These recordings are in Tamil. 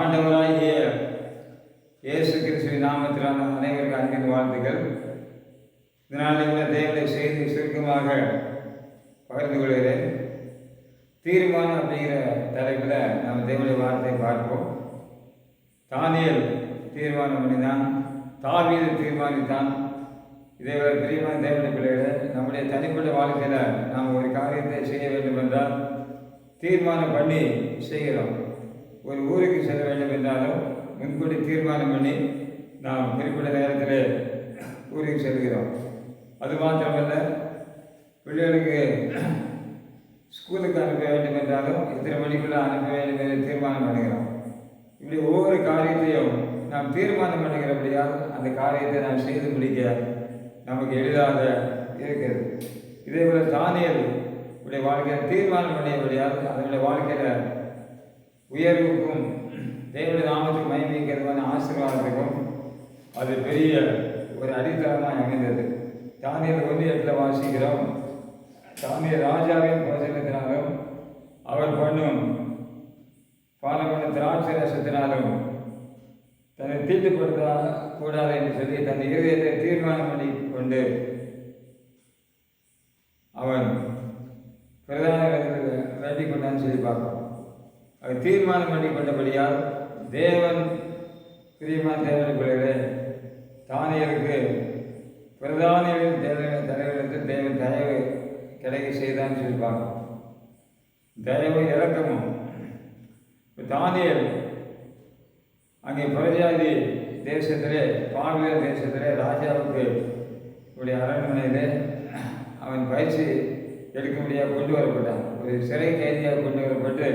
ஆண்டவராகிய இயேசு கிறிஸ்துவின் நாமத்திலான அனைவருக்கு அன்பின் வாழ்த்துக்கள். இதனால் இந்த தேவனை செய்தி சுருக்கமாக பகிர்ந்து கொள்கிறேன். தீர்மானம் அப்படிங்கிற தலைப்பில் நம்ம தேவனுடைய வார்த்தையை பார்ப்போம். தானியல் தீர்மானம் பண்ணிதான் தாவீது தீர்மானித்தான் இதே போல பிரியமான தேவனுடைய பிள்ளைகளை நம்முடைய தனிப்பட்ட வாழ்க்கையில் நாம் ஒரு காரியத்தை செய்ய வேண்டும் என்றால் தீர்மானம் பண்ணி செய்கிறோம். ஒரு ஊருக்கு செல்ல வேண்டும் என்றாலும் முன்கூட்டி தீர்மானம் பண்ணி நாம் குறிப்பிட்ட நேரத்தில் ஊருக்கு செல்கிறோம். அது மாத்திரமல்ல பிள்ளைகளுக்கு ஸ்கூலுக்கு அனுப்ப வேண்டும் என்றாலும் இத்தனை மணிக்குள்ளே அனுப்ப வேண்டும் என்று தீர்மானம் பண்ணுகிறோம். இப்படி ஒவ்வொரு காரியத்தையும் நாம் தீர்மானம் பண்ணுகிறபடியால் அந்த காரியத்தை நாம் செய்து முடிக்க நமக்கு எளிதாக இருக்கிறது. இதே போல தானியல் உடைய வாழ்க்கையில் தீர்மானம் பண்ணியபடியால் அதனுடைய வாழ்க்கையில் உயர்வுக்கும் தேவனுடைய நாமத்துக்கு மயமிக்கிறதுமான ஆசீர்வாதத்துக்கும் அது பெரிய ஒரு அடித்தளமாக அமைந்தது. தானியர் ஒன்று இடத்துல வாசிக்கிறோம். தானியல் ராஜாவின் போசனத்தினாலும் அவர் பண்ணும் பாலமன திராட்சை ரசத்தினாலும் தன்னை தீட்டுப்படுத்த கூடாது என்று சொல்லி தன் இருதயத்தை தீர்மானம் பண்ணி கொண்டு அவன் பிரதான வேண்டிக் கொண்டான்னு சொல்லி பார்ப்போம் தீர்மானம் பண்ணி கொண்டபடியால் தேவன் பிரியமான தேவனை பிள்ளைகளே தானியருக்கு பிரதானிகளின் தேவ தலைவர்களுக்கு தேவன் தயவு கிடைக்க செய்தான்னு சொல்லியிருப்பாங்க தயவு இறக்கமும் இப்போ தானியல் அங்கே பிரஜாதி தேசத்திலே பாவில தேசத்திலே ராஜாவுக்கு உடைய அரண்மனையிலே அவன் பயிற்சி எடுக்க முடியாது கொண்டு வரப்பட்டான். ஒரு சிறை கைதியாக கொண்டு வரப்பட்டு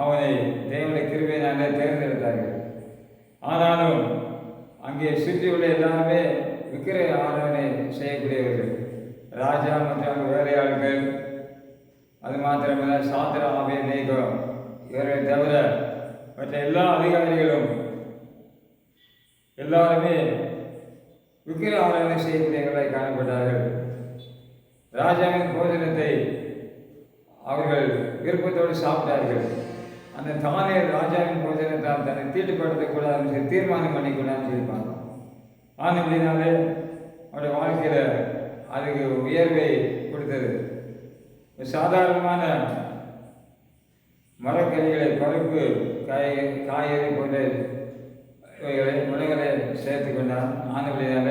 அவனை தேவனை கிருபையினாலே தேர்ந்தெடுத்தார்கள். ஆனாலும் அங்கே சுற்றியுள்ள எல்லாருமே விக்கிர ஆராதனை செய்யக்கூடியவர்கள். ராஜா மற்றும் அங்கே வேலையாட்கள் அது மாத்திரமல்ல சாத்திர ஆவே இவர்களை தவிர மற்ற எல்லா அதிகாரிகளும் எல்லாருமே விக்கிரக ஆராதனை செய்யக்கூடியவர்களாய் காணப்பட்டார்கள். ராஜாவின் போஜனத்தை அவர்கள் விருப்பத்தோடு சாப்பிட்டார்கள். அந்த தானே ராஜாவின் போஜனத்தால் தன்னை தீட்டுப்படுத்தக்கூடாதுன்னு சொல்லி தீர்மானம் பண்ணிக்கூடாதுன்னு சொல்லியிருப்பாங்க ஆனால் எப்படினாலே அவருடைய வாழ்க்கையில் அதுக்கு உயர்வை கொடுத்தது. ஒரு சாதாரணமான மரக்கறிகளை பருப்பு காய் காய்கறி போன்ற இவைகளை உணவுகளை சேர்த்து கொண்டான். ஆனபடினால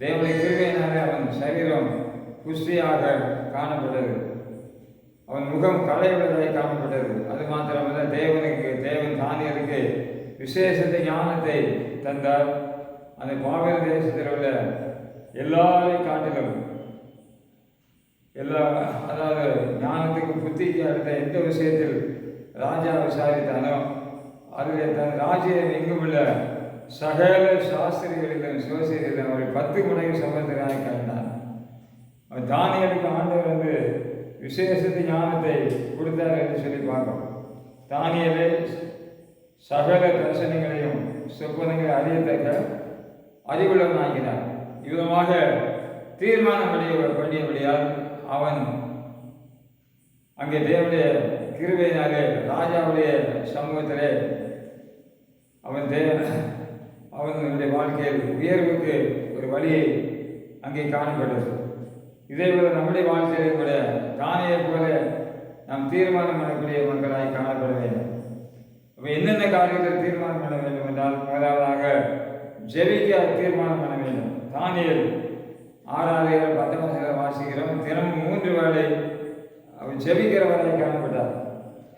தேவனுடைய கிருகையினாலே அவன் சரீரம் புஷ்டியாக காணப்பட்டது. அவன் முகம் கலையுள்ளதாய் காணப்பட்டது. அது மாத்திரமல்ல தேவனுக்கு தேவன் தானியருக்கு விசேஷத்தை ஞானத்தை தந்தார். அந்த பாவேல் தேசத்தில் உள்ள எல்லாரையும் காட்டிலும் எல்லா அதாவது ஞானத்துக்கு புத்திக்கு அடுத்த எந்த விஷயத்தில் ராஜா விசாரித்தானோ அதில் தன் ராஜ்யம் எங்கும் உள்ள சகல சாஸ்திரிகளிலும் சிவசேரியிலும் அவரை பத்து மடங்கு சம்பந்தராக கண்டான். அவர் தானியலுக்கு ஆண்டவர் வந்து விசேஷத்து ஞானத்தை கொடுத்தார் என்று சொல்லி பார்க்கிறோம். தானியலே சகல தரிசனங்களையும் சொப்பனங்களை அறியத்தக்க அறிவுள்ளவனாகினார் இவ்விதமாக தீர்மானம் பண்ணிய பண்ணியபடியால் அவன் அங்கே தேவனுடைய கிருவையினாலே ராஜாவுடைய சமூகத்திலே அவன் தே அவனுடைய வாழ்க்கையில் உயர்வுக்கு ஒரு வழியை அங்கே காணப்பட்டது. இதே போல நம்முடைய வாழ்க்கையை கூட தானே போல நாம் தீர்மானம் பண்ணக்கூடிய மக்களாய் காணப்பட வேண்டும் அப்போ என்னென்ன காரியத்தில் தீர்மானம் பண்ண வேண்டும் என்றால் முதலாவதாக ஜெபிக்க தீர்மானம் பண்ண வேண்டும். தானியல். ஆறாவது பத்தொன்பது வாசிக்கிறோம். தினமும் மூன்று வேளை அவர் ஜெபிக்கிறவரை காணப்பட்டார்.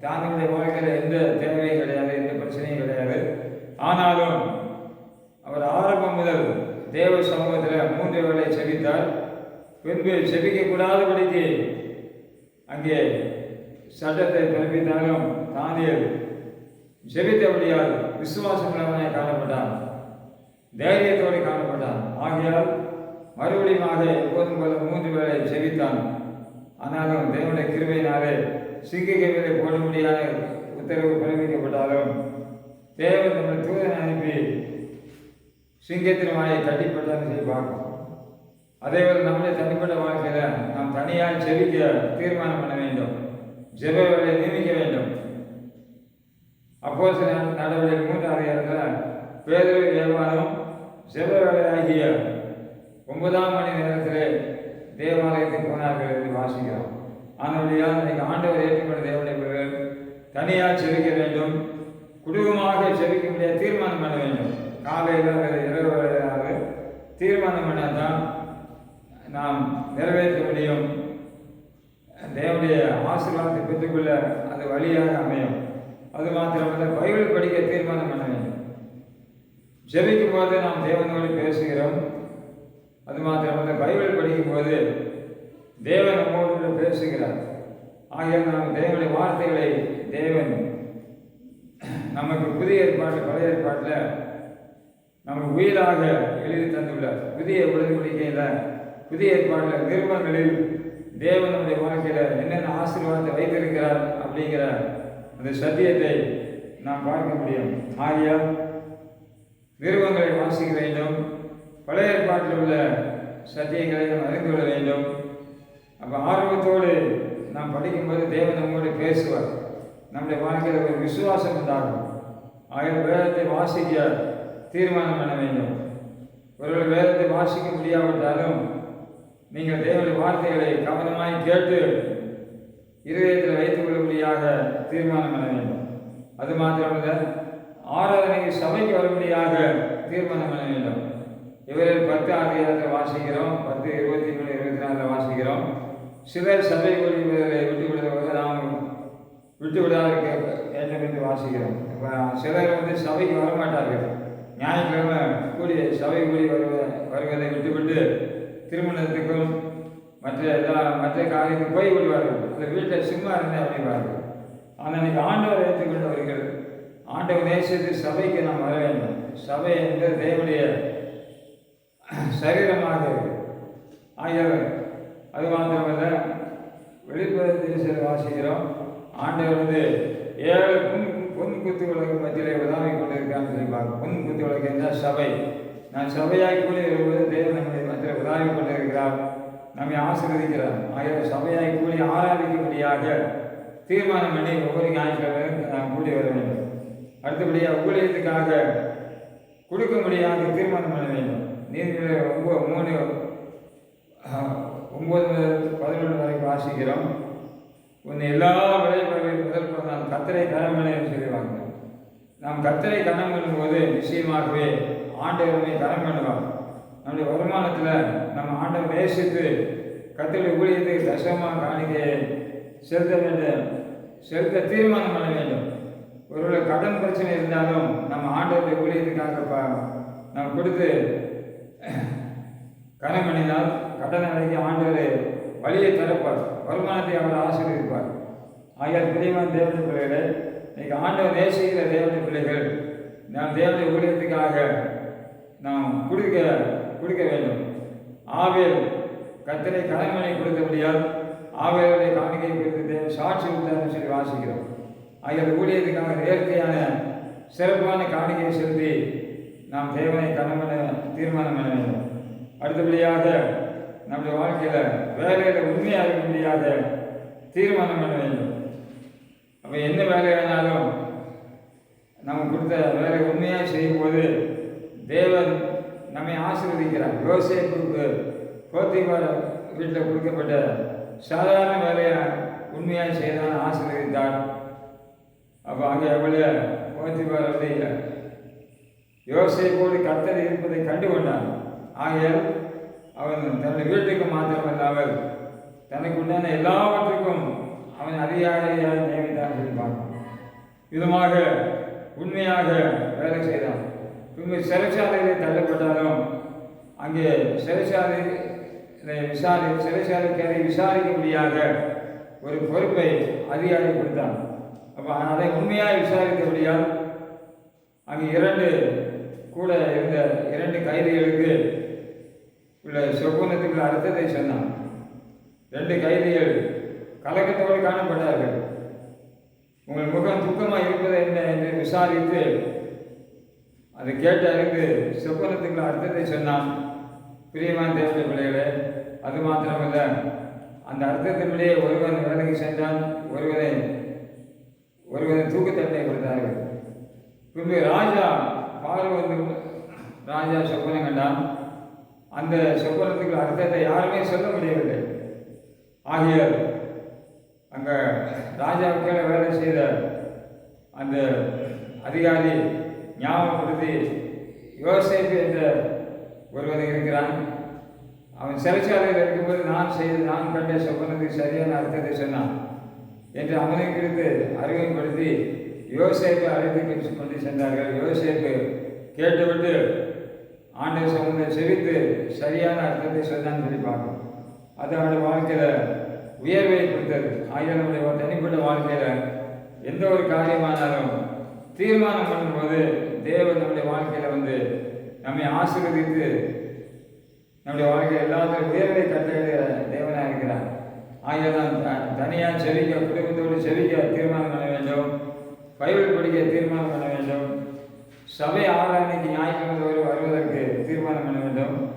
தானியுடைய வாழ்க்கையில் எந்த தேவையும் கிடையாது எந்த பிரச்சனையும் கிடையாது. ஆனாலும் அவர் ஆரம்பம் முதல் தேவ சமூகத்தில் மூன்று வேளை செபித்தார் பின்பு செபிக்கக்கூடாதபடிக்கு அங்கே சட்டத்தை பிறப்பித்தாலும் தானியல் செபித்தபடியால் விசுவாசமுள்ளவனை காணப்பட்டான். தைரியத்தோடு காணப்பட்டான். ஆகையால் மறுபடியுமாக எப்போதும் போல மூன்று வேளை ஜெபித்தான் ஆனாலும் தேவனுடைய கிருபையினாலே சிங்கிகளை போட முடியாத உத்தரவு பிறப்பிக்கப்பட்டாலும் தேவன் நம்மளை தூதனை அனுப்பி சிங்கத்தின் வாயை கட்டிப்பட்டான்னு சொல்லி பார்க்கணும் அதே போல நம்முடைய தனிப்பட்ட வாழ்க்கையில் நாம் தனியாக ஜெபிக்க தீர்மானம் பண்ண வேண்டும். ஜெப வேலையை நியமிக்க வேண்டும். அப்போது அப்போ சில நடவடிக்கை மூன்றாவது இடத்துல பேரவை தேவாலயம் ஜெப வேலையாகிய ஒன்பதாம் மணி நேரத்திலே தேவாலயத்துக்கு போனார்கள் என்று வாசிக்கிறோம். ஆனால் நீங்கள் ஆண்டவர் ஏற்றுக்கொண்ட தேவனுடைய பிள்ளைகள் தனியாக செவிக்க வேண்டும். குடும்பமாக செவிக்க முடியாது தீர்மானம் பண்ண வேண்டும். காலையில் இரவு வேலையாக தீர்மானம் பண்ணால் தான் நாம் நிறைவேற்ற முடியும். தேவனுடைய ஆசீர்வாதத்தை பெற்றுக்கொள்ள அது வழியாக அமையும். அது மாத்திரமல்ல பைபிள் படிக்க தீர்மானம் பண்ண வேண்டும். ஜெபிக்கும் போது நாம் தேவனோடு பேசுகிறோம். அது மாத்திரமல்ல பைபிள் படிக்கும் போது தேவன் நம்மோடு பேசுகிறார். ஆகிய நாம் தேவனுடைய வார்த்தைகளை தேவன் நமக்கு புதிய ஏற்பாடு பழைய ஏற்பாட்டில் நமக்கு உயிராக எழுதி தந்துள்ளார். புதிய உடன்படிக்கையில் புதிய ஏற்பாட்டில் நிறுவனங்களில் தேவன் நம்முடைய வாழ்க்கையில் என்னென்ன ஆசீர்வாதத்தை வைத்திருக்கிறார் அப்படிங்கிற அந்த சத்தியத்தை நாம் பார்க்க முடியும். ஆகியா நிறுவனங்களை வாசிக்க வேண்டும். பழைய ஏற்பாட்டில் உள்ள சத்தியங்களை நாம் அறிந்து கொள்ள வேண்டும். அப்போ ஆர்வத்தோடு நாம் படிக்கும்போது தேவன் நம்மோடு பேசுவார். நம்முடைய வாழ்க்கையில் ஒரு விசுவாசம் உண்டாகும். ஆகிய வேதத்தை வாசிக்க தீர்மானம் பண்ண வேண்டும். ஒருவேளை வேதத்தை வாசிக்க முடியாவிட்டாலும் நீங்கள் தேவனுடைய வார்த்தைகளை கவனமாய் கேட்டு இருதயத்தில் வைத்துக் கொள்ளும்படியாக தீர்மானம் பண்ண வேண்டும். அது மாத்திரமல்ல ஆராதனைக்கு சபைக்கு வரும்படியாக தீர்மானம் பண்ண வேண்டும். இவரில் பத்து அதிகாரத்தில் வாசிக்கிறோம் பத்து இருபத்தி மூணு இருபத்தி நாலில் வாசிக்கிறோம். சிலர் சபை ஒழிவதை விட்டு விடுவதை நாம் விட்டு விடாதிருக்க வேண்டும் என்று வாசிக்கிறோம். இப்போ சிலர் வந்து சபைக்கு வரமாட்டார்கள். ஞாயிற்றுக்கிழமை கூடி சபை கூடி வருவ வருவதை விட்டுவிட்டு திருமணத்துக்கும் மற்ற எல்லா மற்ற காரியத்துக்கும் போய் விடுவார்கள். அந்த வீட்டில் சும்மா இருந்தேன் அப்படிவார்கள் ஆனால் இன்னைக்கு ஆண்டவர் வருகிறது ஆண்டவர் நேசித்து சபைக்கு நாம் வர வேண்டும். சபை என்பது தேவனுடைய சரீரமாக ஆகியவர் அது மாத்திரமல்ல வெளிப்படை தேசத்தில் வாசிக்கிறோம். ஆண்டவர் வந்து ஏழு பொன் பொன் குத்து உலகம் மத்தியிலே உதவி கொண்டிருக்கான்னு சொல்லி பார்க்க பொன் குத்து உலகம் என்றால் சபை. நான் சபையாகி கூடி வருவது தேவன் நம்முடைய மத்தியில் உதவி கொண்டிருக்கிறார் நம்மை ஆசீர்வதிக்கிறார். ஆகிய சபையாகி கூடி ஆராதிக்கும்படியாக தீர்மானம் பண்ணி ஒவ்வொரு ஞாயிற்றுக்கிழமை நாம் கூடி வர வேண்டும். அடுத்தபடியாக ஊழியத்துக்காக கொடுக்கும்படியாக தீர்மானம் பண்ண வேண்டும். நீதிபதி ஒம்பது மூணு ஒம்பது முதல் பதினொன்று வரைக்கும் வாசிக்கிறோம். உன் எல்லா விளைவுகளிலும் முதல் நான் கத்தரை தரமனை சொல்லுவாங்க நாம் கத்தரை கனம் பண்ணும்போது நிச்சயமாகவே ஆண்டவரை கனம் பண்ணுவார். நம்முடைய வருமானத்தில் நம்ம ஆண்டவர் நேசித்து கத்தரை ஊழியத்துக்கு தசமாக காணிக்கையை செலுத்த வேண்டும். செலுத்த தீர்மானம் பண்ண வேண்டும். ஒருவேளை கடன் பிரச்சனை இருந்தாலும் நம்ம ஆண்டவருடைய ஊழியத்துக்காக நாம் கொடுத்து கடன் பண்ணினால் கடன் அடங்கி ஆண்டவர் வழியை திறப்பார் வருமானத்தை அவர் ஆசீர்வதிப்பார். ஆகியால் பிரியமான தேவனுடைய பிள்ளைகளை இன்னைக்கு ஆண்டவர் நேசிக்கிற தேவனுடைய பிள்ளைகள் நாம் தேவனுடைய ஊழியத்துக்காக நாம் கொடுக்க கொடுக்க வேண்டும். ஆவேல் கத்தனை கலைமனை கொடுத்தபடியால் ஆவேலுடைய காணிக்கை குறித்து தேவன் சாட்சி கொடுத்தார்னு சொல்லி வாசிக்கிறோம். ஆகிய ஊழியத்துக்காக நேர்த்தியான சிறப்பான காணிக்கையை செலுத்தி நாம் தேவனை கடமை தீர்மானம் பண்ண வேண்டும். அடுத்தபடியாக நம்முடைய வாழ்க்கையில் வேலையில் உண்மையாக முடியாத தீர்மானம் பண்ண வேண்டும். நம்ம என்ன வேலையானாலும் நம்ம கொடுத்த வேலை உண்மையாக செய்யும்போது தேவன் நம்மை ஆசீர்வதிக்கிறார். யோசேப்புக்கு கோத்திபார வீட்டில் கொடுக்கப்பட்ட சாதாரண வேலையை உண்மையாக செய்தான் ஆசீர்வதித்தார். அப்போ அங்கே எவ்வளோ கோத்திபார வந்து யோசேப்போடு கர்த்தர் இருப்பதை கண்டு கொண்டான் ஆகையால் அவன் தன்னுடைய வீட்டுக்கு மாத்திரமல்லாமல் தனக்கு உண்டான எல்லாவற்றுக்கும் அவன் அதிகாரியாக நியமித்தான் சொல்லி பார்க்கணும் விதமாக உண்மையாக வேலை செய்தான். இவங்க சிறைச்சாலையில் தள்ளப்பட்டாலும் அங்கே சிறைச்சாலை விசாரி சிறைச்சாலைக்கு விசாரிக்கும்படியாக ஒரு பொறுப்பை அதிகாரி கொடுத்தான். அப்போ அதை உண்மையாக விசாரித்தபடியால் அங்கே இரண்டு கூட இருந்த இரண்டு கைதிகளுக்கு உள்ள சொப்பனத்துக்குள்ள அர்த்தத்தை சொன்னான். ரெண்டு கைதிகள் கலக்கத்தோடு காணப்பட்டார்கள் உங்கள் முகம் துக்கமாக இருப்பது என்ன என்று விசாரித்து அதை கேட்டு அறிந்து சொப்பனத்துக்குள்ள அர்த்தத்தை சொன்னான். பிரியமான தேவனுடைய பிள்ளைகளே அது மாத்திரமல்ல. அந்த அர்த்தத்தினுடைய ஒருவன் வேலைக்கு சென்றான் ஒருவனை ஒருவனை தூக்கு கொடுத்தார்கள். பின்பு ராஜா பார்வதி ராஜா சொப்பனம் கண்டான். அந்த சொப்பனத்துக்கு அர்த்தத்தை யாருமே சொல்ல முடியவில்லை. ஆகியால் அங்கே ராஜாவுக்கே வேலை செய்த அந்த அதிகாரி ஞாபகப்படுத்தி யோசிப்பு என்ற ஒருவன் இருக்கிறான். அவன் சிறைச்சாலையில் இருக்கும்போது நான் செய்து நான் கண்ட சொப்பனத்துக்கு சரியான அர்த்தத்தை சொன்னான் என்று அவனை குறித்து அறிமுகப்படுத்தி யோசேப்பை அழைத்து கொண்டு சென்றார்கள். யோசிப்பு கேட்டுவிட்டு ஆண்டை சம்பந்த செவித்து சரியான அர்த்தத்தை சொன்னான்னு சொல்லி பார்க்கணும் அது அவனுடைய வாழ்க்கையில் உயர்வை கொடுத்தது ஆகிய நம்முடைய தனிப்பட்ட வாழ்க்கையில் எந்த ஒரு காரியமானாலும் தீர்மானம் பண்ணும்போது தேவன் நம்முடைய வாழ்க்கையில் வந்து நம்மை ஆசீர்வதித்து நம்முடைய வாழ்க்கையில் எல்லாத்தையும் உயர்வை கட்டளையிட தேவனாக இருக்கிறார். ஆகியதான் தனியாக செவிக்க குடும்பத்தோடு செவிக்க தீர்மானம் பண்ண வேண்டும். பைபிள் படிக்க தீர்மானம் பண்ண வேண்டும். சபை ஆராதனைக்கு ஞாயிற்றுக்கிழமை வரை வருவதற்கு தீர்மானம் பண்ண வேண்டும்.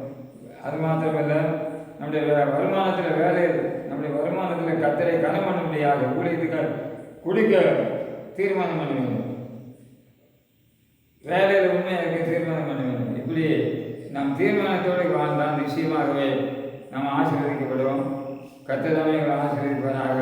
அது மாத்திரமல்ல நம்முடைய வே- வருமானத்தில் வேலையில் நம்முடைய வருமானத்தில் கத்தரை கனம் பண்ண முடியாது ஊழியத்துக்கு கொடுக்க தீர்மானம் பண்ண வேண்டும். வேலையில் உண்மையாக இருக்க தீர்மானம் பண்ண வேண்டும். இப்படி நம் தீர்மானத்தோடு வாழ்ந்தால் நிச்சயமாகவே நாம் ஆசீர்வதிக்கப்படுவோம். கத்ததாமே ஆசீர்வதிப்பதாக